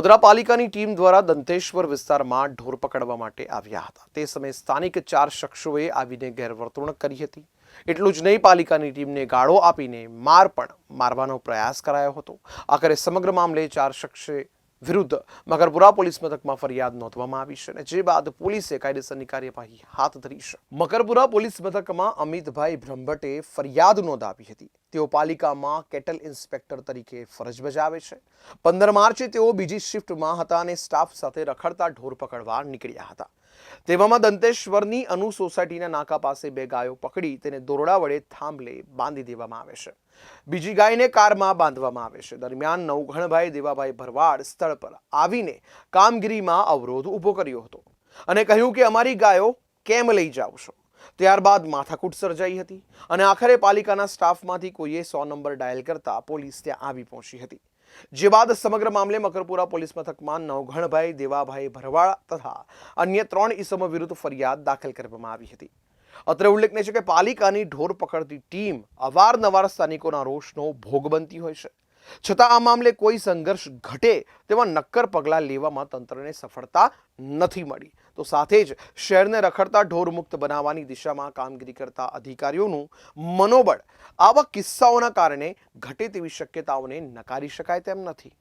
વડોદરા પાલિકાની ટીમ દ્વારા દંતેશ્વર વિસ્તારમાં ઢોર પકડવા માટે આવ્યા હતા. તે સમયે સ્થાનિક ચાર શખ્સોએ આવીને ગેરવર્તણૂક કરી હતી. એટલું જ નહીં, પાલિકાની ટીમને ગાળો આપીને માર પણ મારવાનો પ્રયાસ કરાયો હતો. આખરે સમગ્ર મામલે ચાર શખ્સે વિરુદ્ધ મકરપુરા પોલીસ મથકમાં ફરિયાદ નોંધવામાં આવી છે અને જે બાદ પોલીસે કાયદેસરની કાર્યવાહી હાથ ધરી છે. મકરપુરા પોલીસ મથકમાં અમિતભાઈ બ્રહ્મભટ્ટે ફરિયાદ નોંધાવી હતી. તેઓ પાલિકામાં કેટલ ઇન્સ્પેક્ટર તરીકે ફરજ બજાવે છે? પંદર માર્ચે તેઓ બીજી શિફ્ટમાં હતા અને સ્ટાફ સાથે રખડતા ઢોર પકડવા નીકળ્યા હતા. તેવામાં દંતેશ્વરની અનુ સોસાયટીના નાકા પાસે બે ગાયો પકડી તેને દોરડા વડે થાંભલે બાંધી દેવામાં આવે છે. બીજી ગાયને કારમાં બાંધવામાં આવે છે. દરમિયાન નવઘણભાઈ દેવાભાઈ ભરવાડ સ્થળ પર આવીને કામગીરીમાં અવરોધ ઊભો કર્યો હતો અને કહ્યું કે, અમારી ગાયો કેમ લઈ જાઓ છો? ત્યારબાદ માથાકૂટ સર્જાઈ હતી અને આખરે પાલિકાના સ્ટાફમાંથી કોઈએ સો નંબર ડાયલ કરતા પોલીસ ત્યાં આવી પહોંચી હતી. જે બાદ સમગ્ર મામલે મકરપુરા પોલીસ મથકમાં નવઘણભાઈ, દેવાભાઈ ભરવાડ તથા અન્ય ત્રણ ઈસમો વિરુદ્ધ ફરિયાદ દાખલ કરવામાં આવી હતી. અત્રે ઉલ્લેખનીય છે કે પાલિકાની ઢોર પકડતી ટીમ અવારનવાર સ્થાનિકોના રોષનો ભોગ બનતી હોય છે. છતાં આ મામલે કોઈ સંઘર્ષ ઘટે તેવા નક્કર પગલાં લેવામાં તંત્રને સફળતા નથી મળી. તો સાથે જ શહેરને રખડતા ઢોર મુક્ત બનાવવાની દિશામાં કામગીરી કરતા અધિકારીઓનું મનોબળ, આવા કિસ્સાઓના કારણે ઘટે તેવી શક્યતાઓને નકારી શકાય તેમ નથી.